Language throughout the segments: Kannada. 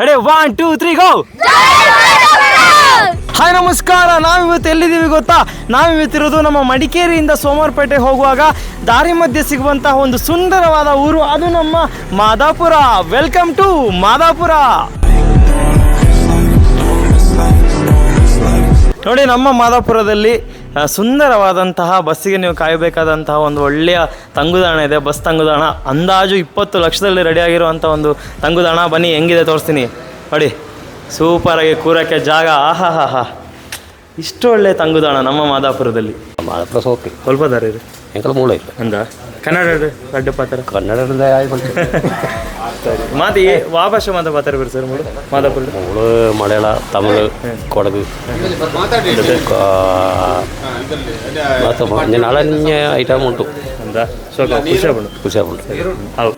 ಅಡೆ one two three go hi ನಮಸ್ಕಾರ. ನಾವಿವತ್ತು ಎಲ್ಲಿದ್ದೀವಿ ಗೊತ್ತಾ? ನಾವಿವತ್ತಿರೋದು ನಮ್ಮ ಮಡಿಕೇರಿಯಿಂದ ಸೋಮವಾರಪೇಟೆ ಹೋಗುವಾಗ ದಾರಿ ಮಧ್ಯೆ ಸಿಗುವಂತಹ ಒಂದು ಸುಂದರವಾದ ಊರು. ಅದು ನಮ್ಮ ಮಾದಾಪುರ. Welcome to Madapura. ನೋಡಿ ನಮ್ಮ ಮಾದಾಪುರದಲ್ಲಿ ಸುಂದರವಾದಂತಹ ಬಸ್ಸಿಗೆ ನೀವು ಕಾಯಬೇಕಾದಂತಹ ಒಂದು ಒಳ್ಳೆಯ ತಂಗುದಾಣ ಇದೆ ಬಸ್ ತಂಗುದಾಣ. ಅಂದಾಜು ಇಪ್ಪತ್ತು ಲಕ್ಷದಲ್ಲಿ ರೆಡಿಯಾಗಿರುವಂಥ ಒಂದು ತಂಗುದಾಣ. ಬನ್ನಿ ಹೆಂಗಿದೆ ತೋರಿಸ್ತೀನಿ. ನೋಡಿ ಸೂಪರಾಗಿ ಕೂರಕ್ಕೆ ಜಾಗ. ಆಹಾ ಹಾ ಹಾ ಇಷ್ಟು ಒಳ್ಳೆ ತಂಗುದಾಣ ನಮ್ಮ ಮಾದಾಪುರದಲ್ಲಿ. ಸ್ವಲ್ಪ ದಾರಿ ಎಂಕಲ್ ಇಲ್ಲ. ಅಂದ? ಕನ್ನಡ ರಡ್ಡು ಪಾತ್ರ ಕನ್ನಡದ ಆಯ್ತು ಮಾತಿ ವಾ ಭಾಷೆ ಮಾತ ಪಾತ್ರ ಬರು ಸರ್ ಮೂಡು ಮಾದಾಪುರ ಮೂಳು ಮಲಯಾಳ ತಮಿಳು ಕೊಡಗು. ಮತ್ತು ಮಂಜ ನಾಳೆ ಐಟಮ್ ಉಂಟು. ಅಂದ ಸ್ವಲ್ಪ ಖುಷಿ ಆಗ್ಬಿಡು. ಹೌದು.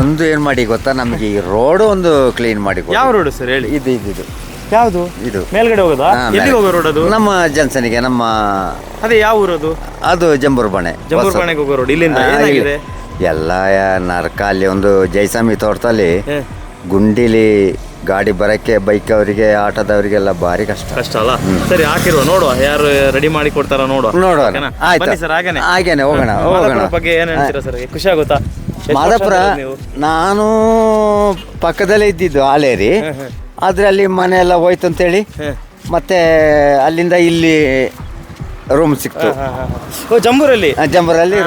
ಒಂದು ಏನು ಮಾಡಿ ಗೊತ್ತಾ? ನಮಗೆ ಈ ರೋಡ್ ಒಂದು ಕ್ಲೀನ್ ಮಾಡಿ ಕೊಡಿ. ಯಾವ ರೋಡು ಸರ್ ಹೇಳಿ. ಇದು ಇದು ಇದು. ಯಾವುದು? ಇದು. ಮೇಲ್ಗಡೆ ಹೋಗೋದಾ? ಹಾ, ಎಲ್ಲಿಗೆ ಹೋಗೋ ರೋಡ್ ಅದು? ನಮ್ಮ ಜನ್ಸನಿಗೆ ನಮ್ಮ ಅದೇ ಯಾವ ಊರದು? ಅದು ಜಂಬೂರು ಬಣೆ ಜಂಬೂರ್ ಬಣೆಗೆ ಹೋಗೋ ರೋಡ್ ಇಲ್ಲಿಂದ ಏನಾಗಿದೆ? ಎಲ್ಲ ನರಕ ಅಲ್ಲಿ ಒಂದು ಜೈಸಾಮಿ ತೋಟದಲ್ಲಿ ಗುಂಡಿಲಿ ಗಾಡಿ ಬರಕ್ಕೆ ಬೈಕ್ ಅವರಿಗೆ ಆಟೋದವರಿಗೆಲ್ಲ ಭಾರಿ ಕಷ್ಟ. ಕಷ್ಟ ಅಲ್ಲ? ಸರಿ ಹಾಕಿರುವ ನೋಡುವ ಯಾರು ರೆಡಿ ಮಾಡಿ ಕೊಡ್ತಾರ ನೋಡುವ. ನೋಡುವ? ಆಯ್ತು. ಸರ್ ಹಾಗೇನೆ. ಹಾಗೇನೆ ಹೋಗೋಣ ಹೋಗೋಣ. ಬಗ್ಗೆ ಏನು ಹೇಳ್ತೀರಾ ಸರ್? ಖುಷಿ ಆಗುತ್ತಾ? ಮಾದಾಪುರ ನಾನು ಪಕ್ಕದಲ್ಲೇ ಇದ್ದಿದ್ದು ಆಲೇರಿ. ಆದ್ರೆ ಅಲ್ಲಿ ಮನೆ ಎಲ್ಲ ಹೋಯ್ತು ಅಂತೇಳಿ. ಮತ್ತೆ ಅಲ್ಲಿಂದ ಇಲ್ಲಿ ರೂಮ್ ಸಿಕ್ತು. ಓ ಜಂಬೂರಲ್ಲಿ?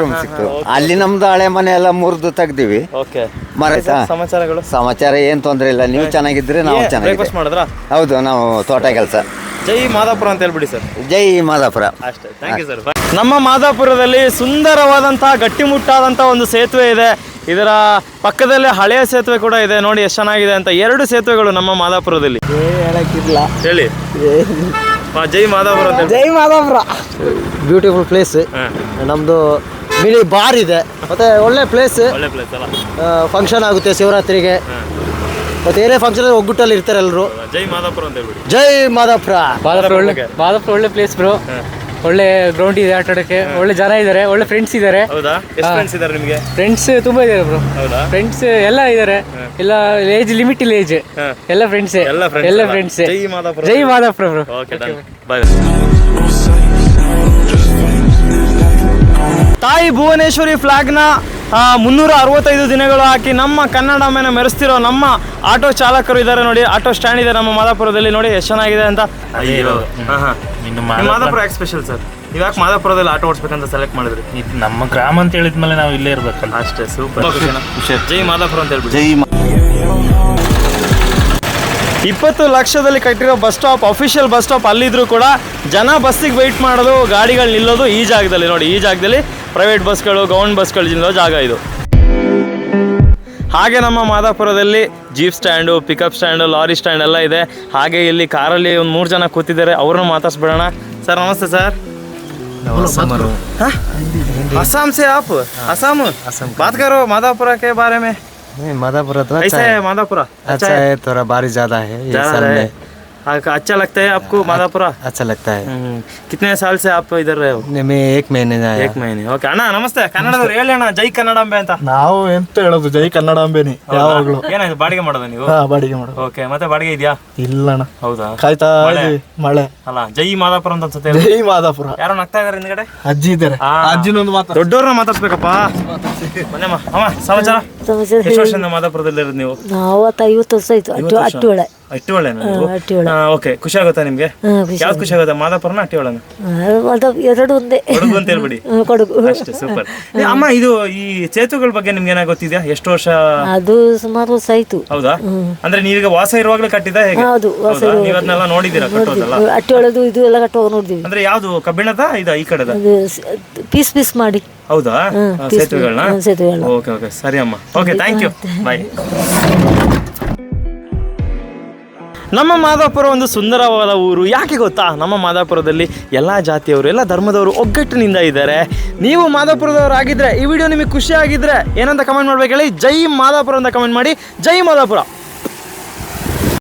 ರೂಮ್ ಸಿಕ್ತು. ಅಲ್ಲಿ ನಮ್ದು ಹಳೆ ಮನೆ ಎಲ್ಲ ಮುರಿದು ತೆಗ್ದಿವಿ. ಓಕೆ. ಮರ ಸಮಾಚಾರಗಳು? ಸಮಾಚಾರ ಏನ್ ತೊಂದ್ರೆ ಇಲ್ಲ. ನೀವು ಚೆನ್ನಾಗಿದ್ರೆ ನಾವು ಚೆನ್ನಾಗಿ ಮಾಡಿದ್ರಾ? ಹೌದು ನಾವು ತೋಟ ಕೆಲಸ. ಜೈ ಮಾದಾಪುರ ಅಂತ ಹೇಳ್ಬಿಡಿ ಸರ್. ಜೈ ಮಾದಾಪುರ. ಅಷ್ಟೇ. ಥ್ಯಾಂಕ್ ಯು ಸರ್ ನಮ್ಮ ಮಾದಾಪುರದಲ್ಲಿ ಸುಂದರವಾದಂತಹ ಗಟ್ಟಿಮುಟ್ಟಾದಂತಹ ಒಂದು ಸೇತುವೆ ಇದೆ. ಇದರ ಪಕ್ಕದಲ್ಲಿ ಹಳೆಯ ಸೇತುವೆ ಕೂಡ ಇದೆ. ನೋಡಿ ಎಷ್ಟು ಚೆನ್ನಾಗಿದೆ ಅಂತ. ಎರಡು ಸೇತುವೆಗಳು ನಮ್ಮ ಮಾದಾಪುರದಲ್ಲಿ. ಹೇಳಿ. ಜೈ ಮಾಧವರ ಅಂತ ಜೈ ಮಾದಾಪುರ. ಬ್ಯೂಟಿಫುಲ್ ಪ್ಲೇಸ್ ನಮ್ದು ನಮ್ಮದು ಮಿನಿ ಬಾರ್ ಇದೆ. ಮತ್ತೆ ಒಳ್ಳೆ ಪ್ಲೇಸ್ ಒಳ್ಳೆ ಪ್ಲೇಸ್ ಅಲ್ಲ? ಫಂಕ್ಷನ್ ಆಗುತ್ತೆ ಶಿವರಾತ್ರಿಗೆ. ಮತ್ತೆ ಏನೇ ಫಂಕ್ಷನ್ ಒಗ್ಗುಟ್ಟಲ್ಲಿ ಇರ್ತಾರೆ ಎಲ್ಲರೂ ಜೈ ಮಾಧವಪುರ ಅಂತ ಹೇಳ್ಬಿಡಿ. ಜೈ ಮಾಧವಪುರ ಒಳ್ಳೆ ಒಳ್ಳೆ ಪ್ಲೇಸ್ ಬ್ರೋ ಒಳ್ಳೆ ಗ್ರೌಂಡ್ ಇದೆ ಆಟ ಆಡಕ್ಕೆ ಒಳ್ಳೆ ಜನ ಇದ್ದಾರೆ ಒಳ್ಳೆ ಫ್ರೆಂಡ್ಸ್ ಇದ್ದಾರೆ ಹೌದಾ? ಎಷ್ಟು ಫ್ರೆಂಡ್ಸ್ ಇದ್ದಾರೆ ನಿಮಗೆ? ಫ್ರೆಂಡ್ಸ್ ತುಂಬಾ ಇದ್ದಾರೆ ಬ್ರೋ ಹೌದಾ? ಫ್ರೆಂಡ್ಸ್ ಎಲ್ಲ ಇದ್ದಾರೆ ಎಲ್ಲ ಏಜ್ ಲಿಮಿಟ್ ಇಲ್ಲ ಏಜ್ ಎಲ್ಲ ಫ್ರೆಂಡ್ಸ್ ಎಲ್ಲ? ಫ್ರೆಂಡ್ಸ್ ಜೈ ಮಾದಾಪುರ. ಜೈ Madapura bro okay done bye ತಾಯಿ ಭುವನೇಶ್ವರಿ ಫ್ಲಾಗ್ನ ಮುನ್ನೂರ ಅರವತ್ತೈದು ದಿನಗಳು ಹಾಕಿ ನಮ್ಮ ಕನ್ನಡ ಮೇಲೆ ಮೆರೆಸ್ತಿರೋ ನಮ್ಮ ಆಟೋ ಚಾಲಕರು ಇದ್ದಾರೆ ನೋಡಿ. ಆಟೋ ಸ್ಟ್ಯಾಂಡ್ ಇದೆ ನಮ್ಮ ಮಾದಾಪುರದಲ್ಲಿ ನೋಡಿ ಎಷ್ಟು ಚೆನ್ನಾಗಿದೆ ಅಂತ. ಮಾದಾಪುರ ಯಾಕೆ ಸ್ಪೆಷಲ್ ಸರ್? ಇವಾಗ ಯಾಕೆ ಮಾದಾಪುರದಲ್ಲಿ ಆಟೋ ಓಡಿಸ್ಬೇಕಂತ ಸೆಲೆಕ್ಟ್ ಮಾಡಿದ್ರಿ? ಇದು ನಮ್ಮ ಗ್ರಾಮ ಅಂತ ಹೇಳಿದ್ಮೇಲೆ ನಾವು ಇಲ್ಲೇ ಇರ್ಬೇಕಲ್ಲ. ಅಷ್ಟೇ ಸೂಪರ್ ಜೈ ಮಾದಾಪುರ ಅಂತ ಹೇಳ್ಬಿಟ್ಟು ಜೈ ಇಪ್ಪತ್ತು ಲಕ್ಷದಲ್ಲಿ ಕಟ್ಟಿರೋ bus stop official bus stop ಅಲ್ಲಿದ್ರು ಕೂಡ ಜನ ಬಸ್ಸಿಗೆ ವೆಯ್ಟ್ ಮಾಡೋದು ಗಾಡಿಗಳು ನಿಲ್ಲೋದು ಈ ಜಾಗದಲ್ಲಿ ನೋಡಿ ಈ ಜಾಗದಲ್ಲಿ ಪ್ರೈವೇಟ್ ಬಸ್ಗಳು ಗೌರ್ಮೆಂಟ್ ಬಸ್ಗಳು ನಿಲ್ಲೋ ಜಾಗ ಇದು ಹಾಗೆ ನಮ್ಮ ಮಾದಾಪುರದಲ್ಲಿ jeep stand pickup stand lorry stand ಎಲ್ಲ ಇದೆ ಹಾಗೆ ಇಲ್ಲಿ ಕಾರಲ್ಲಿ ಒಂದು ಮೂರು ಜನ ಕೂತಿದ್ದಾರೆ ಅವ್ರನ್ನ ಮಾತಾಡ್ಸ್ಬಿಡೋಣ ಸರ್ ನಮಸ್ತೆ ಸರ್ असम से आप असम बात करो मादापुर के बारे में ಮಾದಾಪುರ ಹತ್ರ कैसे है मादापुरा अच्छा है थोड़ा बारिश ज्यादा है ये ज्यादा साल है में आ- अच्छा लगता है आपको मादापुरा अच्छा लगता है हम्म, कितने साल से आप इधर रहे हो मैं एक महीने आया एक महीने ಓಕೆ ಅಣ್ಣ ನಮಸ್ತೆ ಕನ್ನಡದವ್ರು ಹೇಳಿ ಅಣ್ಣ ಜೈ ಕನ್ನಡಾಂಬೆ ಅಂತ ನಾವು ಎಂತ ಹೇಳೋದು ಜೈ ಕನ್ನಡಾಂಬೆನಿ ಯಾವಾಗ್ಲೂ ಏನಾಯ್ತು ಬಾಡಿಗೆ ಮಾಡೋದು ನೀವು ಹಾ ಬಾಡಿಗೆ ಮಾಡೋದು ಓಕೆ ಮತ್ತೆ ಬಾಡಿಗೆ ಇದೆಯಾ ಇಲ್ಲಣ್ಣ ಹೌದಾ ಕಾಯ್ತಾ ಮಳೆ? ಇದೀವಿ ಮಳೆ ಅಲ್ಲ ಜೈ ಮಾದಾಪುರ ಅಂತ ಅನ್ಸುತ್ತೆ ಹೇಳಿ. ಜೈ ಮಾದಾಪುರ ಯಾರೋ ನಗ್ತಾ ಇದಾರೆ ಹಿಂದ್ಗಡೆ ಅಜ್ಜಿ ಇದ್ದಾರೆ ಆ. ಅಜ್ಜಿನೊಂದು ಮಾತು ದೊಡ್ಡವ್ರನ್ನ ಮಾತಾಡ್ಸ್ಬೇಕಪ್ಪ ಮನೆಮ್ಮ ಅಮ್ಮ ಸಮಾಚಾರ? ಎಷ್ಟು ವರ್ಷದಿಂದ ಮಾದಾಪುರದಲ್ಲಿ ನೀವು? ನಾವು ಐವತ್ತು ವರ್ಷ ಆಯ್ತು ಅಟ್ಟು ಅಟ್ಟು ಒಳೆ ಅಟ್ಟಿ ಒಳ್ಳೆ ಅಟ್ಟಿ ಓಕೆ ಖುಷಿ ಆಗುತ್ತಾ ನಿಮ್ಗೆ? ಯಾವ್ದು ಖುಷಿ ಆಗುತ್ತೆ ಮಾದಾಪುರನ ಅಟ್ಟಿ ಒಳ್ಳೆನ ಅದು ಎರಡು ಒಂದೇ. ಕೊಡಗು ಅಂತ ಹೇಳ್ಬಿಡಿ. ಕೊಡಗು. ಅಷ್ಟೇ ಸೂಪರ್ ಅಮ್ಮ ಇದು ಈ ಸೇತುವೆಗಳ ಬಗ್ಗೆ ನಿಮ್ಗೆ ಏನಾಗ ಗೊತ್ತಿದ್ಯಾ? ಎಷ್ಟು ವರ್ಷ? ಅದು ಸುಮಾರು ವರ್ಷ ಆಯ್ತು. ಹೌದಾ? ಅಂದ್ರೆ ನೀವೀಗ ವಾಸ ಇರುವಾಗಲೇ ಕಟ್ಟಿದ ಹೇಗೆ? ಹೌದು, ವಾಸ ಇರೋ ನೀವ್ ಅದನ್ನೆಲ್ಲ ನೋಡಿದ್ದೀರಾ ಕಟ್ಟೋದಲ್ಲ? ಅಟ್ಟಿ ಒಳದು ಇದು ಎಲ್ಲ ಕಟ್ಟುವಾಗ ನೋಡಿದ್ವಿ. ಅಂದ್ರೆ ಯಾವ್ದು ಕಬ್ಬಿಣದ ಇದ ಈ ಕಡೆದ? ಪೀಸ್ ಪೀಸ್ ಮಾಡಿ. ಹೌದಾ? ಹ್ಮ್, ಆ, piece- ಸೇತುವೆಗಳನ್ನ ಹ್ಮ್, ಸೇತುವೆಗಳನ್ನ. Okay okay. ಸರಿ ಅಮ್ಮ. ಓಕೆ ಥ್ಯಾಂಕ್ ಯು ಬಾಯ್ ನಮ್ಮ ಮಾದಾಪುರ ಒಂದು ಸುಂದರವಾದ ಊರು. ಯಾಕೆ ಗೊತ್ತಾ? ನಮ್ಮ ಮಾದಾಪುರದಲ್ಲಿ ಎಲ್ಲ ಜಾತಿಯವರು ಎಲ್ಲ ಧರ್ಮದವರು ಒಗ್ಗಟ್ಟಿನಿಂದ ಇದ್ದಾರೆ. ನೀವು ಮಾದಾಪುರದವರಾಗಿದ್ದರೆ ಈ ವಿಡಿಯೋ ನಿಮಗೆ ಖುಷಿ ಆಗಿದ್ರೆ ಏನಂತ ಕಮೆಂಟ್ ಮಾಡ್ಬೇಕು ಹೇಳಿ? ಜೈ ಮಾದಾಪುರ ಅಂತ ಕಮೆಂಟ್ ಮಾಡಿ. ಜೈ ಮಾದಾಪುರ.